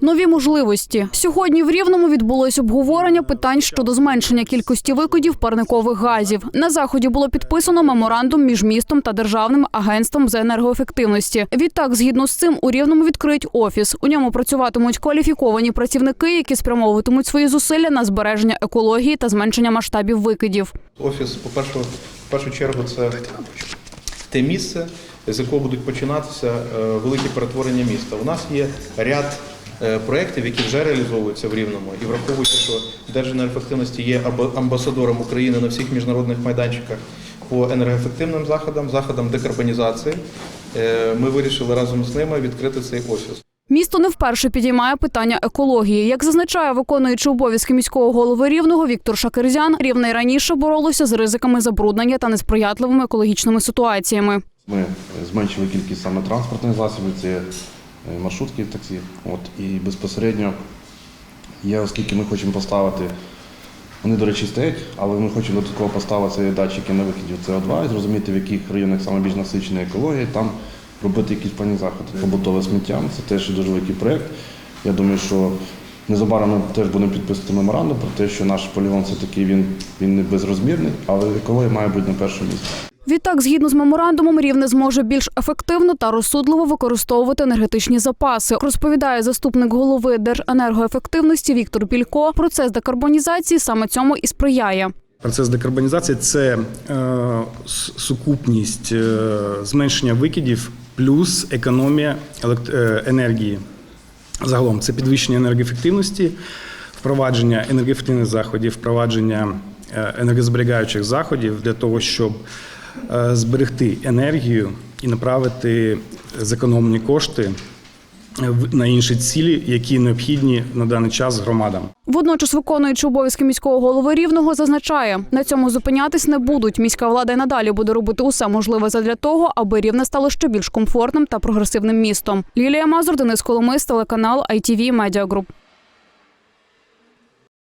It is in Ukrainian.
Нові можливості сьогодні в Рівному відбулось обговорення питань щодо зменшення кількості викидів парникових газів. На заході було підписано меморандум між містом та державним агентством з енергоефективності. Відтак, згідно з цим, у Рівному відкриють офіс. У ньому працюватимуть кваліфіковані працівники, які спрямовуватимуть свої зусилля на збереження екології та зменшення масштабів викидів. Офіс, по-перше, в першу чергу, це те місце, з якого будуть починатися е, великі перетворення міста. У нас є ряд е, проєктів, які вже реалізовуються в Рівному, і враховуючи, що Держенергоефективності є амбасадором України на всіх міжнародних майданчиках по енергоефективним заходам, заходам декарбонізації, е, ми вирішили разом з ними відкрити цей офіс. Місто не вперше підіймає питання екології. Як зазначає виконуючий обов'язки міського голови рівного Віктор Шакерзян, рівне й раніше боролося з ризиками забруднення та несприятливими екологічними ситуаціями. Ми зменшили кількість саме транспортних засобів, це е, маршрутки, таксі. От, і безпосередньо є, оскільки ми хочемо поставити, вони, до речі, стоять, але ми хочемо додатково поставити датчики на вихідів СО2 і зрозуміти, в яких районах саме більш насичена екологія, там робити якісь певні заходи. Побутове сміття це теж дуже великий проєкт. Я думаю, що незабаром ми теж будемо підписувати меморандум про те, що наш полігон все-таки він, він не безрозмірний, але екологія має бути на першому місці. Відтак, згідно з меморандумом, рівне зможе більш ефективно та розсудливо використовувати енергетичні запаси. Розповідає заступник голови Держенергоефективності Віктор Пілько. Процес декарбонізації саме цьому і сприяє. Процес декарбонізації це е, сукупність е, зменшення викидів плюс економія е, енергії. Загалом це підвищення енергоефективності, впровадження енергоефективних заходів, впровадження е, енергозберігаючих заходів для того, щоб е, зберегти енергію і направити зекономлені кошти на інші цілі, які необхідні на даний час громадам. Водночас, виконуючи обов'язки міського голови рівного, зазначає, на цьому зупинятись не будуть. Міська влада й надалі буде робити усе можливе задля того, аби рівне стало ще більш комфортним та прогресивним містом. Лілія Мазур, Денис Коломис, телеканал ITV Media Group.